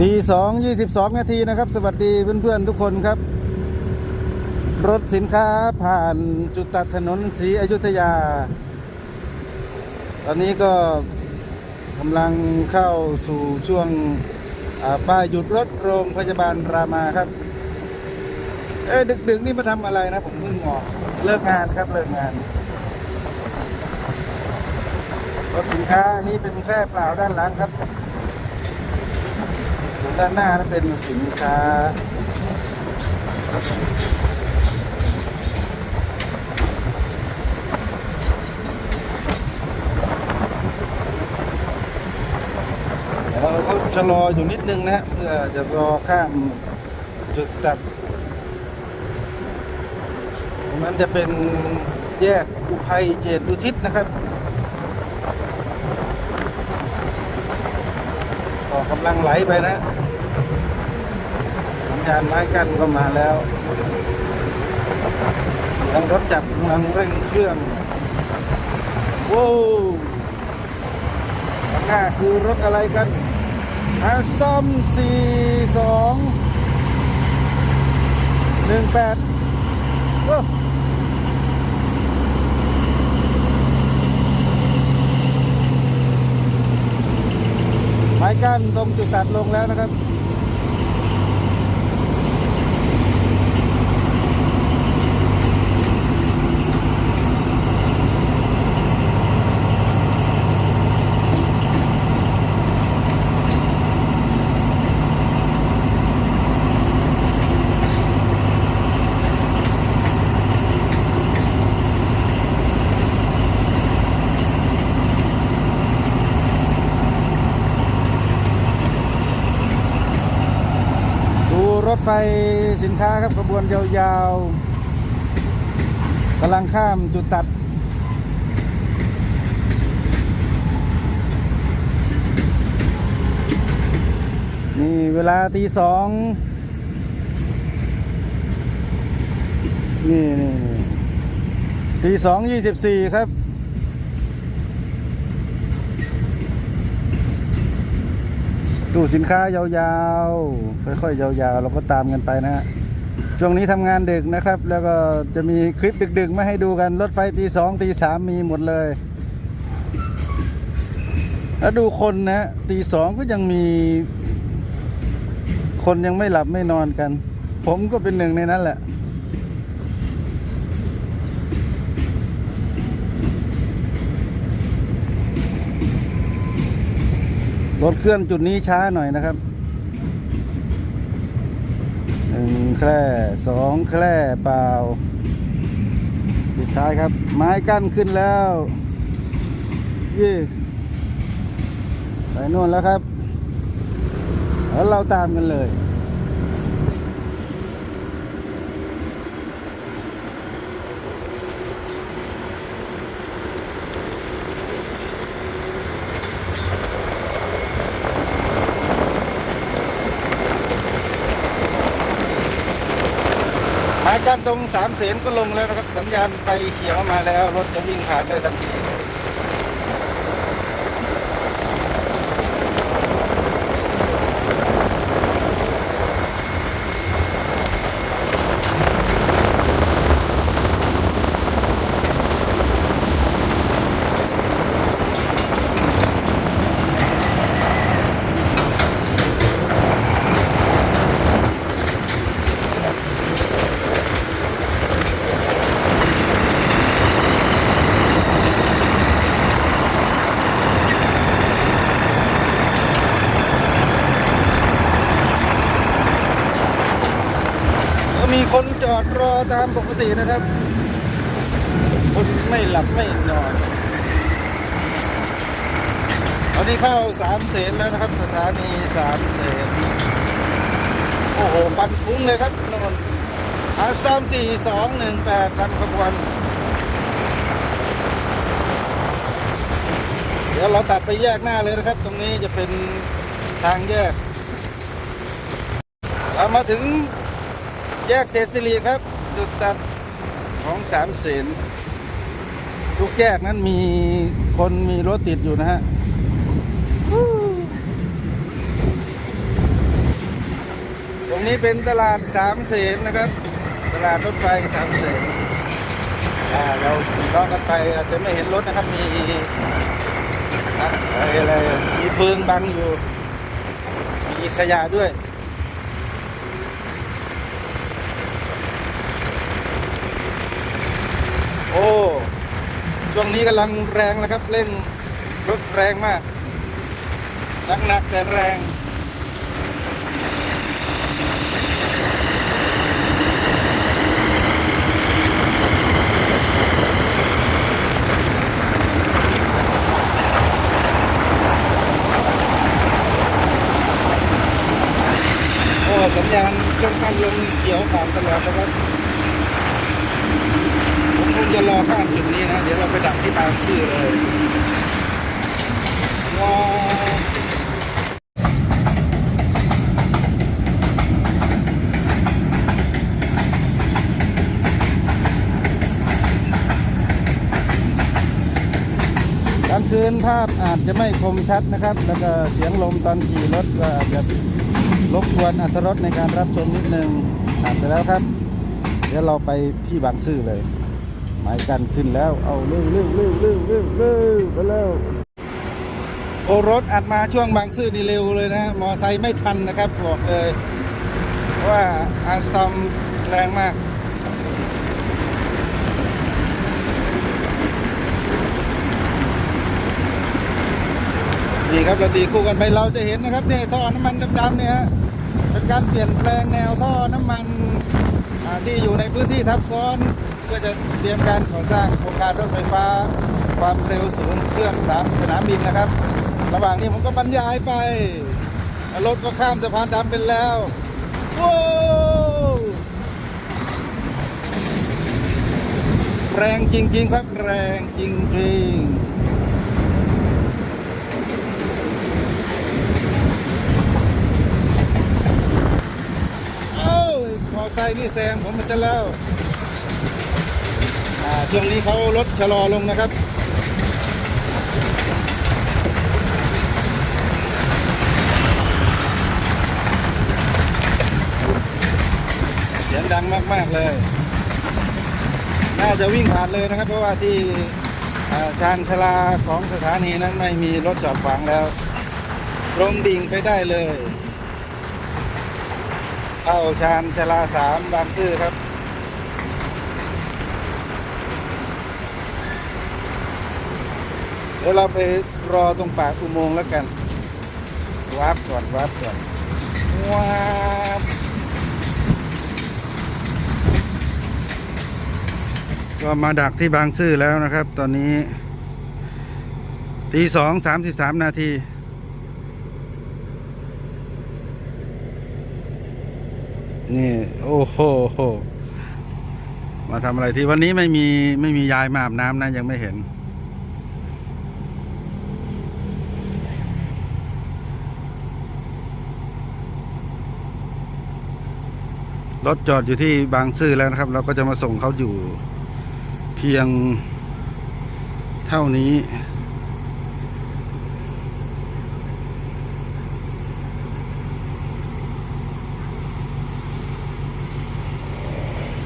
ตีสองยี่สิบสองนาทีนะครับ สวัสดีเพื่อนๆทุกคนครับ รถสินค้าผ่านจุดตัดถนนศรีอยุธยา ตอนนี้ก็กำลังเข้าสู่ช่วงป้ายหยุดรถโรงพยาบาลรามาครับ เอ้ยดึกๆนี่มาทำอะไรนะผมเพิ่งออกเลิกงานครับเลิกงานรถสินค้านี้เป็นแค่เปล่าด้านหลังครับ ด้านหน้านั้นเป็นสินค้าเดี๋ยวเขาชะลออยู่นิดนึงนะเพื่อจะรอข้ามจุดตัดตรงนั้นจะเป็นแยกอุภัยเจตอุทิศนะครับก็กำลังไหลไปนะ สัญญาณไม้กั้นก็มาแล้วเสียงรถจับกำลังเร่งเครื่องโว้ข้างหน้าคือรถอะไรกันอสตอม4 2 1 8ว้าวไม้กั้นตรงจุดตัดลงแล้วนะครับ ดูรถ ไฟสินค้าครับขบวนยาวๆกำลังข้ามจุดตัด นี่เวลาตีสองนี่นี่ตีสองยี่สิบสี่ครับ ตู้สินค้ายาวๆ ค่อยๆ ยาวๆ เราก็ตามกันไปนะฮะ ช่วงนี้ทำงานดึกนะครับ แล้วก็จะมีคลิปดึกๆ มาให้ดูกัน รถไฟตีสองตีสามมีหมดเลย แล้วดูคนนะตีสองก็ยังมี คนยังไม่หลับไม่นอนกัน ผมก็เป็นหนึ่งในนั้นแหละ รถเคลื่อนจุดนี้ช้าหน่อยนะครับหนึ่งแคร่สองแคร่เปล่า สุดท้ายครับ ไม้กั้นขึ้นแล้วยี่ไปโน่นแล้วครับ แล้วเราตามกันเลย กั้นตรงสามเสนก็ลงแล้วนะครับ สัญญาณไฟเขียวมาแล้ว รถจะวิ่งผ่านได้ทันที ก็มีคนจอดรอตามปกตินะครับ คนไม่หลับไม่นอนตอนนี้เข้าสามเสนแล้วนะครับ สถานีสามเสนโอ้โหปันฟุ้งเลยครับนนอาสามสี่สองหนึ่งแปดนำขบวน เดี๋ยวเราตัดไปแยกหน้าเลยนะครับ ตรงนี้จะเป็นทางแยก เรามาถึงแยกเศษสิริครับ จุดตัดของสามเสนทุกแยกนั้นมีคนมีรถติดอยู่นะฮะตรงนี้เป็นตลาดสามเสนนะครับ ตลาดรถไฟสามเสนเราขี่ล้อกันไปอาจจะไม่เห็นรถนะครับมีอะไรอะไรมีเพิงบังอยู่ มีขยะด้วย โอ้ ช่วงนี้กำลังแรงนะครับ เร่งรถแรงมากหนักๆแต่แรง โอ้สัญญาณเครื่องกั้นลงนี่เขียวผ่านตลอดนะครับ ผมคงจะรอข้ามจุดนี้นะ เดี๋ยวเราไปดักที่บางซื่อเลยว้าวกลางคืน ภาพอาจจะไม่คมชัดนะครับ แล้วก็เสียงลมตอนขี่รถก็อาจจะรบกวนอัตรรสในการรับชมนิดนึงผ่านไปแล้วครับ เดี๋ยวเราไปที่บางซื่อเลย หมายกันขึ้นแล้วเอาเร็วเร็วเร็วเร็วเร็วเร็วไปแล้วโอรถอัดมาช่วงบางซื่อนี่เร็วเลยนะมอไซค์ไม่ทันนะครับบอกเลยว่าอาร์สตอมแรงมาก นี่ครับเราตีคู่กันไปเราจะเห็นนะครับเนี่ยท่อน้ำมันดำๆเนี่ยฮะเป็นการเปลี่ยนแปลงแนวท่อน้ำมันที่อยู่ในพื้นที่ทับซ้อนเพื่อจะเตรียมการก่อสร้างโครงการรถไฟฟ้า ความเร็วสูงเชื่อมสามสนามบินนะครับ ระหว่างนี้ผมก็บรรยายไปรถก็ข้ามสะพานดำเป็นแล้วว้าวแรงจริงๆครับแรงจริงๆ เอ้ยมอ ไซค์นี่แซงผมมาซะแล้วช่วงนี้เขารถชะลอลงนะครับเสียงดังมาก ๆ เลย น่าจะวิ่งผ่านเลยนะครับ เพราะว่าที่ชานชาลาของสถานีนั้นไม่มีรถจอดขวางแล้ว ตรงดิ่งไปได้เลย เข้าชานชลาสามบางซื่อครับ เดี๋ยวเราไปรอตรงปากอุโมงค์แล้วกันวาร์ปก่อนวาร์ปก่อนวาร์ปก็มาดักที่บางซื่อแล้วนะครับ ตอนนี้ตีสองสามสิบสามนาที นี่โอ้โหมาทำอะไรที่วันนี้ไม่มีไม่มียายมาอาบน้ำนะยังไม่เห็น รถจอดอยู่ที่บางซื่อแล้วนะครับ เราก็จะมาส่งเขาอยู่เพียงเท่านี้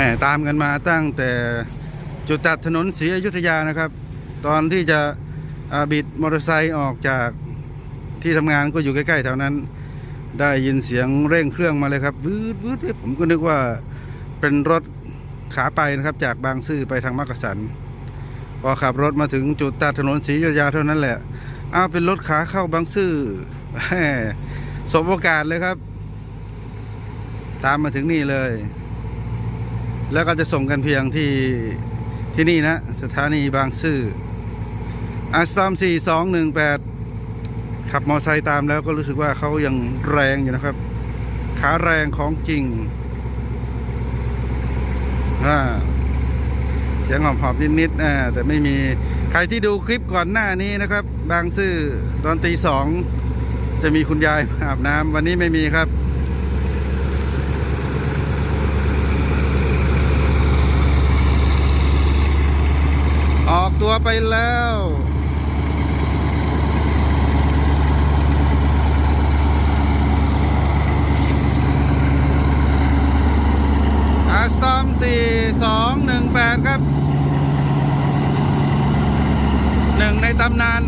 ม่ตามกันมาตั้งแต่จุดตัดถนนศรีอยุธยานะครับ ตอนที่จะบิดมอเตอร์ไซค์ออกจากที่ทำงานก็อยู่ใกล้ๆแถวนั้น ได้ยินเสียงเร่งเครื่องมาเลยครับวืดวืดผมก็นึกว่าเป็นรถขาไปนะครับ จากบางซื่อไปทางมักกะสัน พอขับรถมาถึงจุดตัดถนนศรีอยุธยาเท่านั้นแหละอ้าวเป็นรถขาเข้าบางซื่อสมโอกาสเลยครับ ตามมาถึงนี่เลย แล้วก็จะส่งกันเพียงที่ที่นี่นะ สถานีบางซื่ออาสตอมสี่สองหนึ่งแปดขับมอไซค์ตามแล้วก็รู้สึกว่าเขายังแรงอยู่นะครับ ขาแรงของจริงเสียงหอบๆนิดๆอ่าแต่ไม่มีใครที่ดูคลิปก่อนหน้านี้นะครับ บางซื่อตอนตีสองจะมีคุณยายอาบน้ำวันนี้ไม่มีครับ ตัวไปแล้วอาสตอมสี่สองหนึ่งแปดครับหนึ่งในตำนาน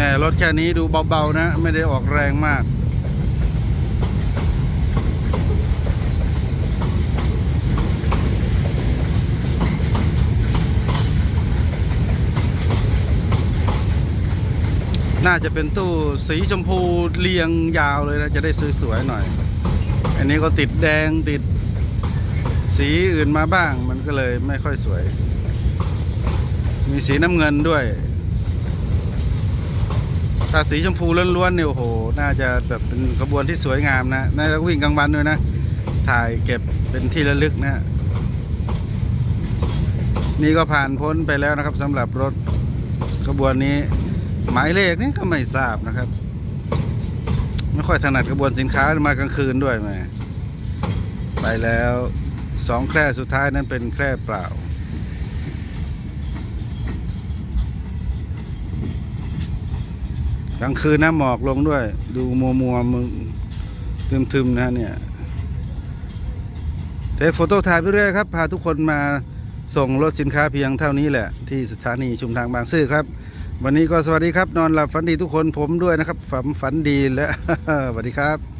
แน่รถแค่นี้ดูเบาๆนะ ไม่ได้ออกแรงมากน่าจะเป็นตู้สีชมพูเรียงยาวเลยนะจะได้สวยๆหน่อย อันนี้ก็ติดแดงติดสีอื่นมาบ้างมันก็เลยไม่ค่อยสวย มีสีน้ำเงินด้วย ถ้าสีชมพูล้วนๆเนี่ยโอ้โห น่าจะแบบเป็นขบวนที่สวยงามนะน่าจะวิ่งกลางวันด้วยนะ ถ่ายเก็บเป็นที่ระลึกนะฮะนี่ก็ผ่านพ้นไปแล้วนะครับสำหรับรถขบวนนี้ หมายเลขนี่ก็ไม่ทราบนะครับ ไม่ค่อยถนัดขบวนสินค้ามากลางคืนด้วยแหมไปแล้วสองแคร่สุดท้ายนั้นเป็นแคร่เปล่า กลางคืนนะหมอกลงด้วย ดูมัวมัวมึงทึมๆนะเนี่ยเทคโฟโต้ถ่ายไปเรื่อยครับ พาทุกคนมาส่งรถสินค้าเพียงเท่านี้แหละ ที่สถานีชุมทางบางซื่อครับ วันนี้ก็สวัสดีครับ นอนหลับฝันดีทุกคนผมด้วยนะครับ ฝันฝันดีและสวัสดีครับ